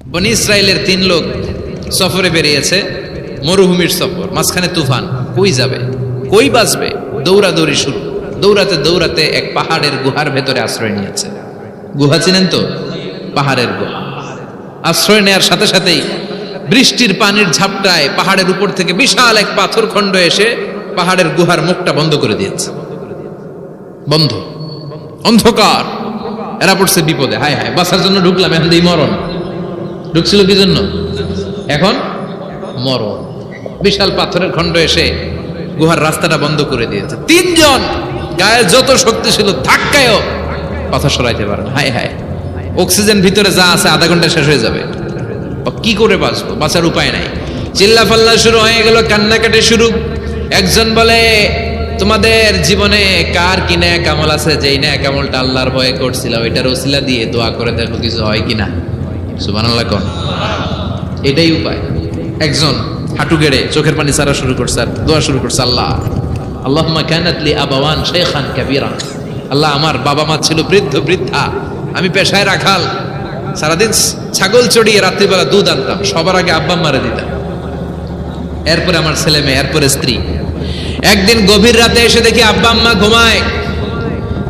বনি ইসরায়েলের তিন লোক সফরে বেরিয়েছে, মরুভূমির সফর, মাঝখানে তুফান। কই যাবে? কই বাঁচবে? দৌড়াদৌড়ি শুরু। দৌড়াতে দৌড়াতে এক পাহাড়ের গুহার ভেতরে আশ্রয় নিয়েছে। গুহা চিনেন তো? পাহাড়ের গুহা। আশ্রয় নেওয়ার সাথে সাথেই বৃষ্টির পানির ঝাপটায় পাহাড়ের উপর থেকে বিশাল এক পাথর খণ্ড এসে পাহাড়ের গুহার মুখটা বন্ধ করে দিয়েছে। বন্ধ। অন্ধকার। এরা পড়ছে বিপদে। হায় হায় বাসার জন্য ঢুকলাম, এখন মরণ। ঢুকছিল কি জন্য এখন মরণ। বিশাল পাথরের খণ্ড এসে গুহার রাস্তাটা বন্ধ করে দিয়েছে। তিনজন গায়ে যত শক্তি ছিল ধাক্কায়ও পাথর সরাইতে পারে না। হায় হায়। অক্সিজেন ভিতরে যা আছে, আধা ঘণ্টা শেষ হয়ে যাবে। কি করে বাঁচবো? বাঁচার উপায় নাই। চিল্লা ফাল্লা শুরু হয়ে গেল, কান্নাকাটি শুরু। একজন বলে, তোমাদের জীবনে কার কি ন্যায় কামল আছে? যেই ন্যায় কামলটা আল্লাহর ভয়ে করছিল ওইটার ওসিলা দিয়ে দোয়া করে দেখো কিছু হয় কিনা। কন। এটাই উপায়। একজন হাঁটু গেড়ে চোখের পানি সারা শুরু করছে আর দোয়া শুরু করছে, আল্লাহ আল্লাহ কানাতলি আবাওয়ান শেখান কাবিরা। আল্লাহ, আমার বাবা মা ছিল বৃদ্ধ, বৃদ্ধা। আমি পেশায় রাখাল। সারাদিন ছাগল চড়িয়ে রাত্রিবেলা দুধ আনতাম। সবার আগে আব্বা মারে দিতাম। এরপরে আমার ছেলে মেয়ে, এরপরে স্ত্রী। একদিন গভীর রাতে এসে দেখি আব্বা আম্মা ঘুমায়।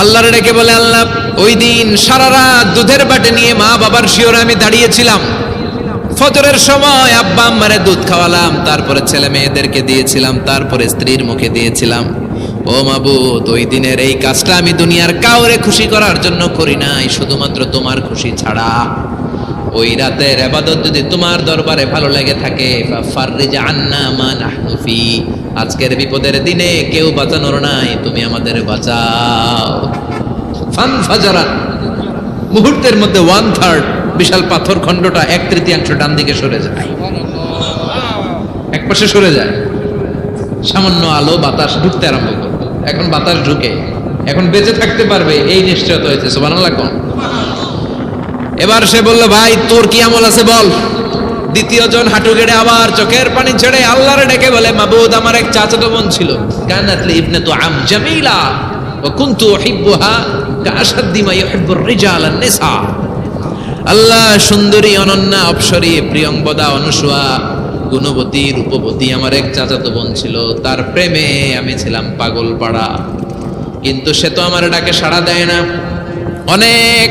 আল্লাহর ডেকে বলে আল্লাহ, ওই দিন সারা রাত দুধের বাটে নিয়ে মা বাবার শিওরে আমি দাঁড়িয়েছিলাম। ফজরের সময় আব্বা আম্মারে দুধ খাওয়ালাম, তারপরে ছেলে মেয়েদেরকে দিয়েছিলাম, তারপরে স্ত্রীর মুখে দিয়েছিলাম। ও মাবুদ, ওই দিনের এই কাজটা আমি দুনিয়ার কাউরে খুশি করার জন্য করি নাই, শুধুমাত্র তোমার খুশি ছাড়া। ওই রাতের আবাদত যদি তোমার দরবারে ভালো লেগে থাকে আজকের বিপদের দিনে কেউ বাঁচানোর নাই, তুমি আমাদের বাঁচাও। মুহূর্তের মধ্যে ওয়ান থার্ড বিশাল পাথর খণ্ডটা এক তৃতীয়াংশ ডান দিকে সরে যায়। এক পাশে সরে যায়। সামান্য আলো বাতাস ঢুকতে আরম্ভ করবে এখন বাতাস ঢুকে। এখন বেঁচে থাকতে পারবে, এই নিশ্চয়তা হয়েছে। সোবানাল্লাহ কোন? এবার সে বলল, ভাই, তোর কি আমল আছে বল? দ্বিতীয় জন হাঁটু গেড়ে আবার চোখের পানি ছেড়ে আল্লাহরে ডেকে বলে, মাবুদ, আমার এক চাচাতো বোন ছিল। কানাতলি ইবনে তো আম জামিলা ও কুনতু উহিব্বুহা কাআশাদ্দি মা ইউহিব্বুর রিজাল নিসা। আল্লাহ সুন্দরী, অনন্যা, অপসরী প্রিয়ঙ্বদা অনুসুয়া গুণবতী রূপবতী আমার এক চাচাতো বোন ছিল। তার প্রেমে আমি ছিলাম পাগল পাড়া কিন্তু সে তো আমার ডাকে সাড়া দেয় না। অনেক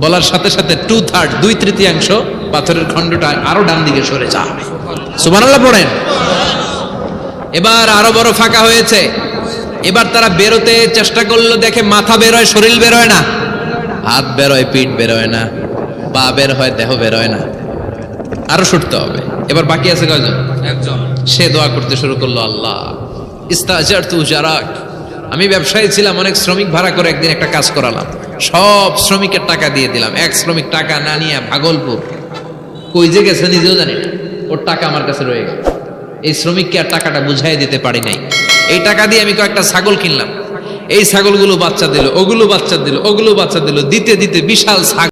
বলার সাথে সাথে টু থার্ড দুই তৃতীয়াংশ পাথরের খণ্ডটা আরও ডান দিকে সরে যাবে। সুবহানাল্লাহ পড়েন। এবার আরও বড় ফাঁকা হয়েছে। এবার তারা বেরোতে চেষ্টা করল দেখে মাথা বেরোয় শরীর বেরোয় না। হাত বেরোয় পিঠ বেরোয় না। পা বের হয় দেহ বেরোয় না। আরও ছুটতে হবে। এবার বাকি আছে কয়জন? একজন। সে দোয়া করতে শুরু করল আল্লাহ ইস্তাজার তু জারাক আমি ব্যবসায়ী ছিলাম অনেক শ্রমিক ভাড়া করে একদিন একটা কাজ করালাম। সব শ্রমিকের টাকা দিয়ে দিলাম। এক শ্রমিক টাকা না নিয়ে ভাগলপুর। কই যে গেছে নিজেও জানি না। ওর টাকা আমার কাছে রয়ে গেল। এই শ্রমিককে আর টাকাটা বুঝাই দিতে পারি নাই। এই টাকা দিয়ে আমি কয়েকটা ছাগল কিনলাম। এই ছাগলগুলো বাচ্চা দিল, ওগুলো বাচ্চা দিল, ওগুলো বাচ্চা দিল, দিতে দিতে বিশাল ছাগল।